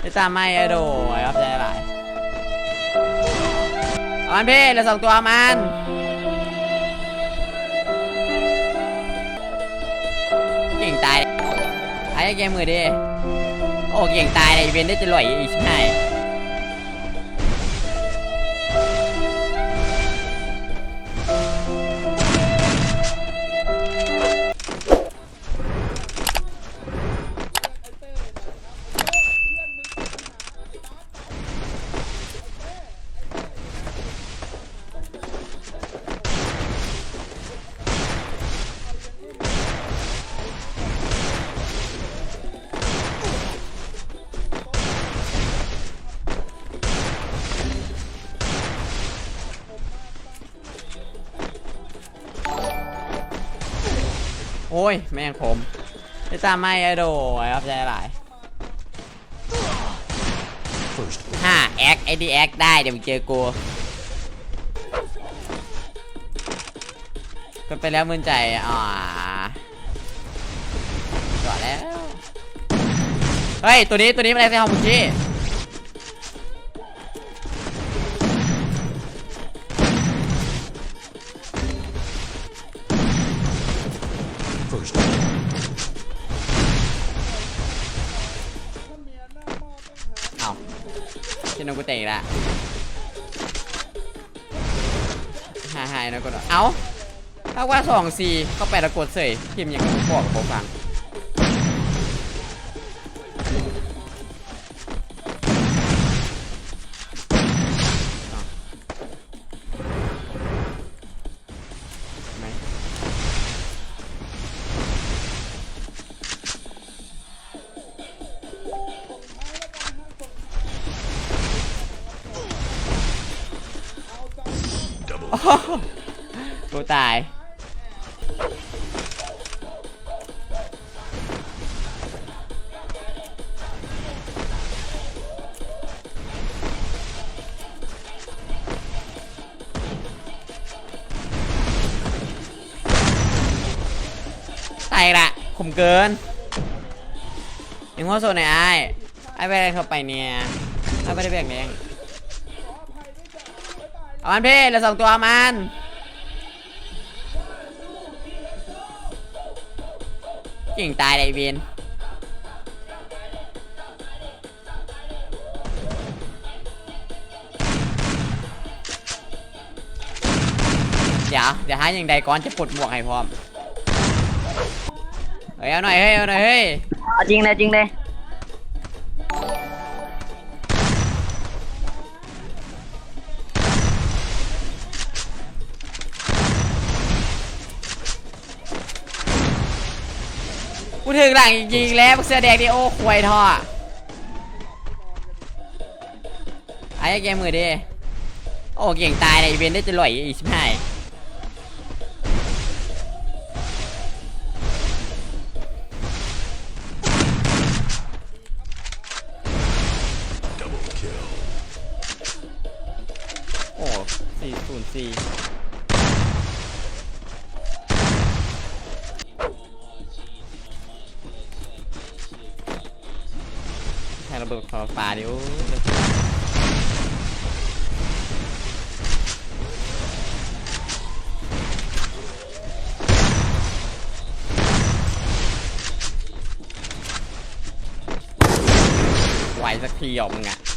ไม่ตามไม่ไอ้โดไอ้ครับใจหลายเอามันพี่เหลือสองตัวเอามัน เก่งตายไอ้เกมมือดิ โอ้เก่งตายเลยเวนได้จะลอยอีกใช่ อ้ย แม่งผมไอ้ตามไม่ไอ้โดไอ้ครับใจหลายห้าแอคไอดีแอคได้เดี๋ยวมึงเจอกูก็ไปแล้วมึนใจอ่าจอดแล้ว เฮ้ย ตัวนี้ตัวนี้มันอะไรใส่ห้องมึงชี่ ชินโนกุเตะละหาฮ่านะกดเอาถ้าว่าสองสี่ก็แปแล้วกดเสยพิมพ์อย่างที่ผมบอกกับผมฟัง กูตาย ตายละข่มเกินยังหัวโซนไหนไอ้ไอ้ไปอะไรเข้าไปเนี่ยไอ้ไม่ได้แบกเลี้ยง เอามันพี่เหลือสองตัวเอามันเก่งตายเลยไอ้เวียนเดี๋ยวเดี๋ยวหาอย่างใดก่อนจะปลดหมวกให้พร้อม เฮ้ยเอาหน่อยเฮ้ยเอาหน่อยเฮ้ย เอาจริงเลยจริงเลย กูถึงหลังจริงๆแล้วพวกเสื้อแดงดิโอ้ควยท่อไอ้เกมมือดิโอ้เก่งตายเลยอีเวนต์ได้จะลอยอีกชิบหาโอ้สี่ศูนย์สี่ แค่ระเบิดขอฟ้าดิโอ้ไหวสักทีออมึงอะ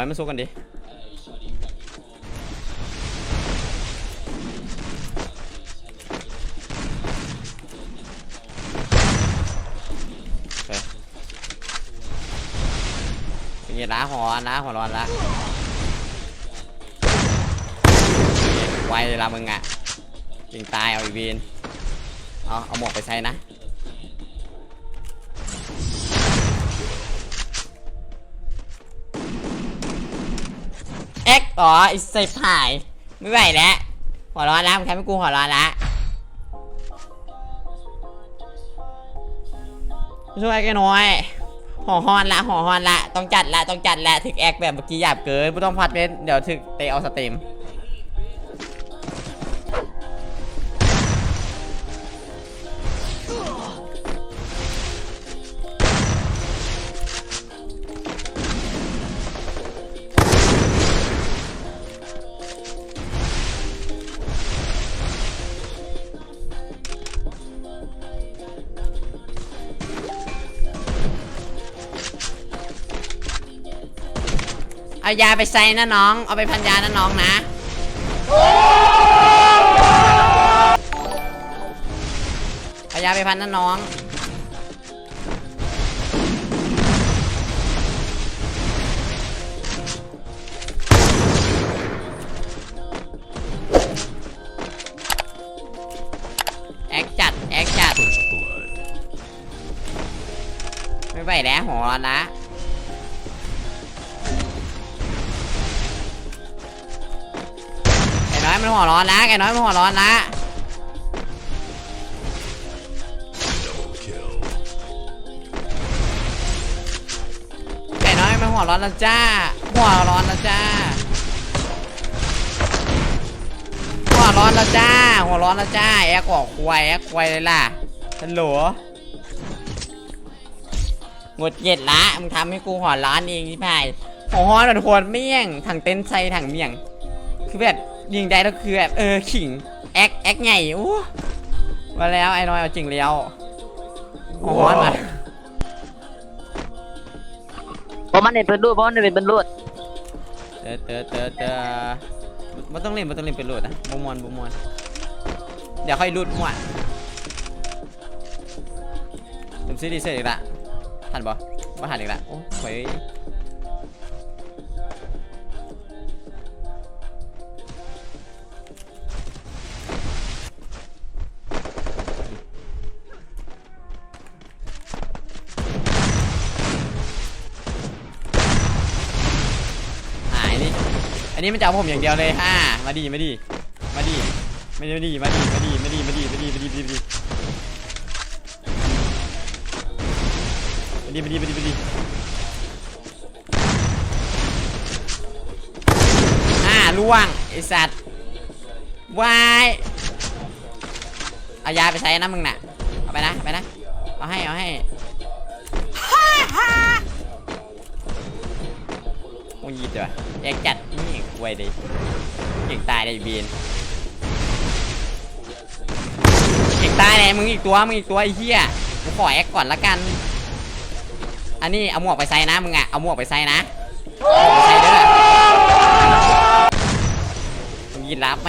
ให้มันสู้กันดิเคเป็นไงล้าหอล้าหัวร้อนละไวเวลามึงอะยิงตายเอาอีวีนเอาเอาหมวกไปใช้นะ อ็กอ๋อไอ้เซฟหายไม่ไหวแล้วหัวร้อนแล้วมึงทำให้กูหัวร้อนละช่วยกันหน่อยห่อฮอนละห่อฮอนละต้องจัดละต้องจัดละถึกแอคแบบเมื่อกี้หยาบเกินไม่ต้องพัดเม้นเดี๋ยวถึกเตะเอาสเต็ม เอายาไปใส่นะน้อง เอาไปพันยานะน้องนะ เอายาไปพันนะน้อง แอคจัด แอคจัด ไม่ไหวแล้วหัวร้อนะ มันหัวร้อนละไอ้น้อยมันหัวร้อนละไอ้น้อยมันหัวร้อนล้วจ้า หัวร้อนล้วจ้า หัวร้อนล้วจ้า หัวร้อนล้วจ้า แอ๊กออกควายแอ๊กควายเลยล่ะฮัลโหลหงดเย็ดละ มึงทำให้กูหัวร้อนเองที่พายหัวร้อนแบบควเมี่ยงถังเต้นไซถังเมี่ยง คือแบบยิงได้แล้วคือแบบเออขิงแอกแอกไงอู้มาแล้วไอ้น้อยเอาจริงแล้วหัวร้อนมาเพราะมันเห็นเป็นรูดเพราะมันเห็นเป็นรูดเตอเตอเตอเตอมันต้องเล่นมันต้องเล่นเป็นรูดนะบมวนบมวนเดี๋ยวค่อยรูดมั่วผมซื้อดีเซลอีกละทันปะว่าทันอีกละโอ้เฮ้ย อันนี้มันจะเอาผมอย่างเดียวเลยฮ่ามาดีมาดีมาดีมาดีมาดีมาดีมาดีมาดีมาดีมาดีมาดีมาดีมาดีมาดีมาดีมาดีมาดีอ่าล่วงไอสัตว์วายเอายาไปใช้นะมึงน่ะเอาไปนะไปนะเอาให้เอาให้ มึงยยีดว่ะแยกจัดนี่ไวยเลยเก่งตายเลยไอ้บีนเก่งตายเลยมึงอีกตัวมึงอีกตัวไอ้เหี้ยกูขอแอคก่อนละกัน อันนี้เอาหมวกไปใส่นะมึงอะเอาหมวกไปใส่นะใส่เด้อมึงยินรับไหม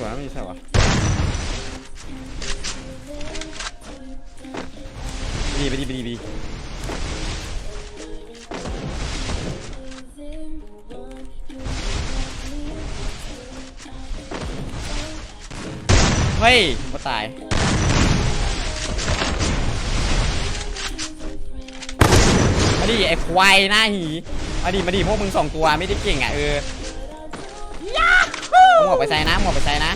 สองตัวนั้นไม่ใช่วะดีไปดีไปดีไปเฮ้ยมาตายมาดิไอ้ควายหน้าหีมาดิมาดิพวกมึงสองตัวไม่ได้เก่งอะเออ หมวกไปใส่นะหมวกไปใส่นะ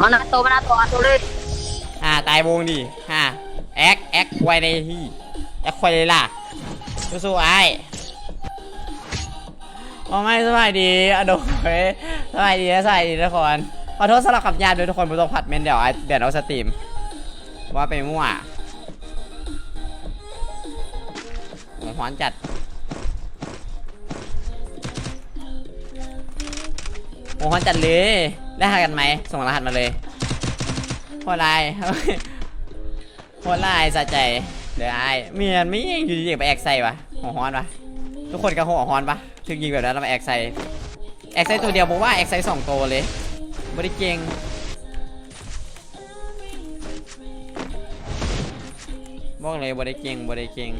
มันหนาโตมันหนาโตอันโตเลยอ่าตายวงดิฮ่าแอคแอคควายในที่แอคควายเลยล่ะ สู้ๆไอ้โไม่สบายดีอโดยสบายดีนะสบายดีทุกคนขอโทษสำหรับขับยาบด้วยทุกคนผมต้องผัดเมนเดี๋ยวไอ้เดี๋ยวเอาสตรีม ว่าไปมั่วผมหอนจัดโอ้ฮอนจัดเลย ได้หากันไหม ส่งรหัสมาเลยโคตรลายโคตรลายสะใจ เดี๋ยวไอ้เมียนไม่ยิงอยู่ดีๆไปแอกใส่วะหัวฮอนวะทุกคนกับหัวฮอนปะถึงยิงแบบนั้นแล้วมาแอกใส่แอกใส่ตัวเดียวผมว่าแอกใส่สองตัวเลยไม่ได้เก่งบอกเลยบ่ได้เก่งบ่ได้เก่ง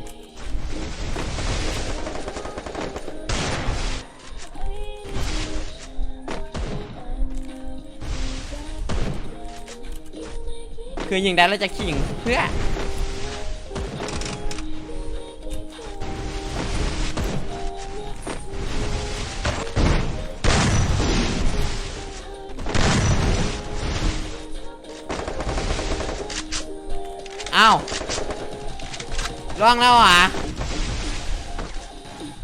คือยิงได้แล้วจะขิงเพื่อ ล่วงแล้วอะ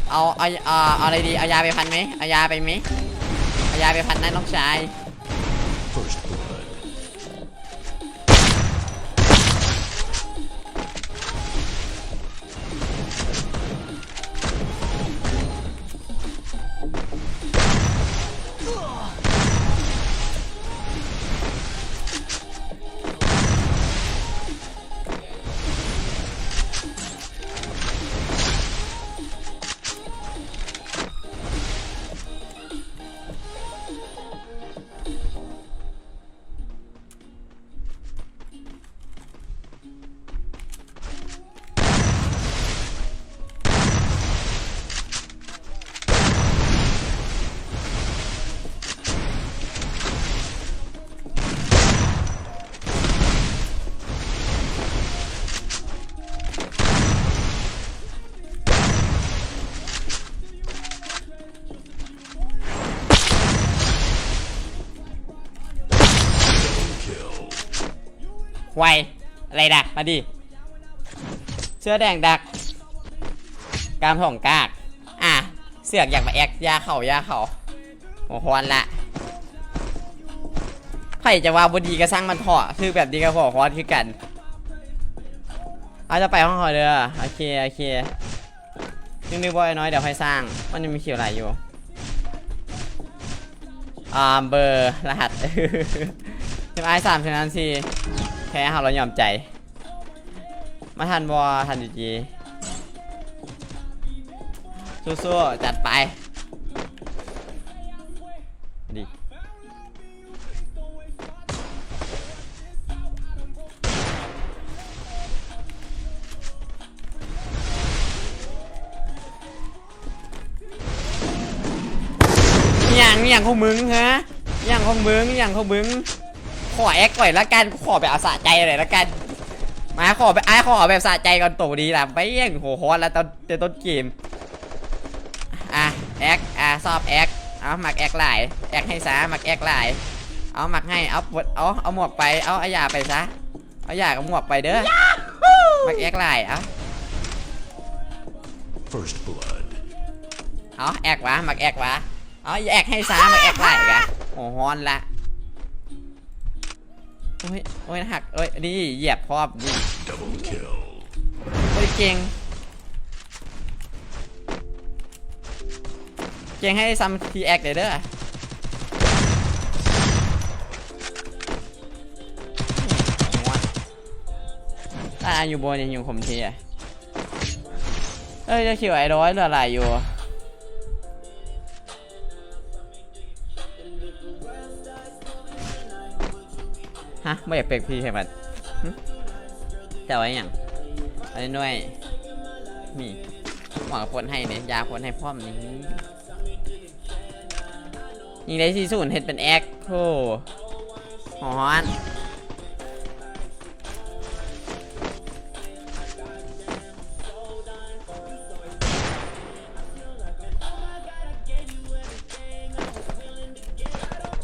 เอาเอาเอาเอาอะไรดีเอายาไปพันไหมเอายาไปไหมเอายาไปพันนะน้องชาย ไวอะไรดัก มาดิ เสื้อแดงดัก กามถ่องกาก อะ เสือกอยากมาแอกยาเข่ายาเข่าโอ้โหฮอนละใครจะว่าบดีก็สร้างมันเถอะคือแบบดีกับหัวฮอนคือกัน เอาจะไปห้องหอเด้อ โอเค โอเคนึกนึกว่าไอ้น้อยเดี๋ยวค่อยสร้าง มันยังมีคิวอะไรอยู่อ่าเบอร์รหัสเทมไอสามเทมนั้นสี่ แพ้เราเรายอมใจ มาทันบอทันดีจีสู้ๆจัดไปดิอย่างอย่างของมึงฮะอย่างของมึงอย่างของมึง ขอแอคก่อนละกันขอแบบเอาสะใจเลยละกัน มาขอแบบไอ้ขอแบบสะใจก่อนโตดีละไม่เย่งโหฮอนแล้วตอนเต้นต้นเกมอะแอคอะชอบแอคเอาหมักแอคหลายแอคให้ซะหมักแอคหลายเอาหมักให้เอาปวดเอาเอาหมวกไปเอาเอายาไปซะเอายากับหมวกไปเด้อหมักแอคหลายเอา First blood. เอาแอควะหมักแอควะเอาแอคให้ซะหมักแอคหลายกะโหฮอนละ โอ้ยโอ้ยหักเอ้ยนี่เหยียบพรอบนี่ Double kill. ไม่ได้เก่งเก่งให้ซัมทีแอคเลยเด้อถ้าอยู่บนยังอยู่ผมทีอะเอ้ยจะคิวไอ้ร้อยเหลืออะไรอยู่ ฮะไม่อยากเป็กพี่ใช่ไหมหึจะเอาอย่างอันนี้ด้วยนี่หมอพ่นให้เนี่ยยาพ่นให้พร้อมนี้ยิงได้ที่ศูนย์เห็ดเป็นแอคโคหอน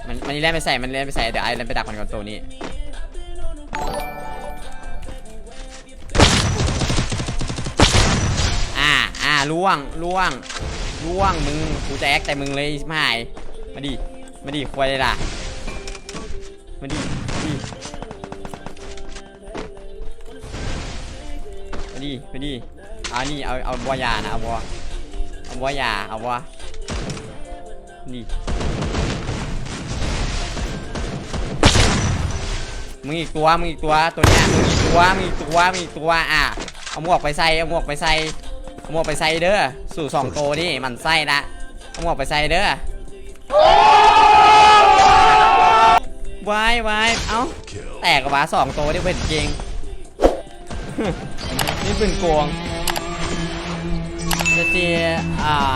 มันมันนี่เล่นไปใส่ มันเล่นไปใส่ เดี๋ยวไอ้เล่นไปดักมันก่อนตัวนี้ ล่วงล่วงล่วงมึงกูจะแอคแต่มึงเลยไม่หายมาดิมาดิควายเลยล่ะมาดิมาดิมาดิมาดิเอานี่เอาเอาบัวยานะเอาบัวเอาบัวยาเอาบัวนี่มึงอีกตัวมึงอีกตัวตัวเนี้ยมึงอีกตัวมึงอีกตัวมึงอีกตัวอะเอาหมวกไปใส่เอาหมวกไปใส่ หมวกไปใส่เด้อ สู่สองโตวดิมันไส้ละเอาหมวกไปใส่เด้อวายวายเอ้า Kill. แตกกับวาสองตัวที่เป็นเกงนี่เป็นโกงจะเจอ่า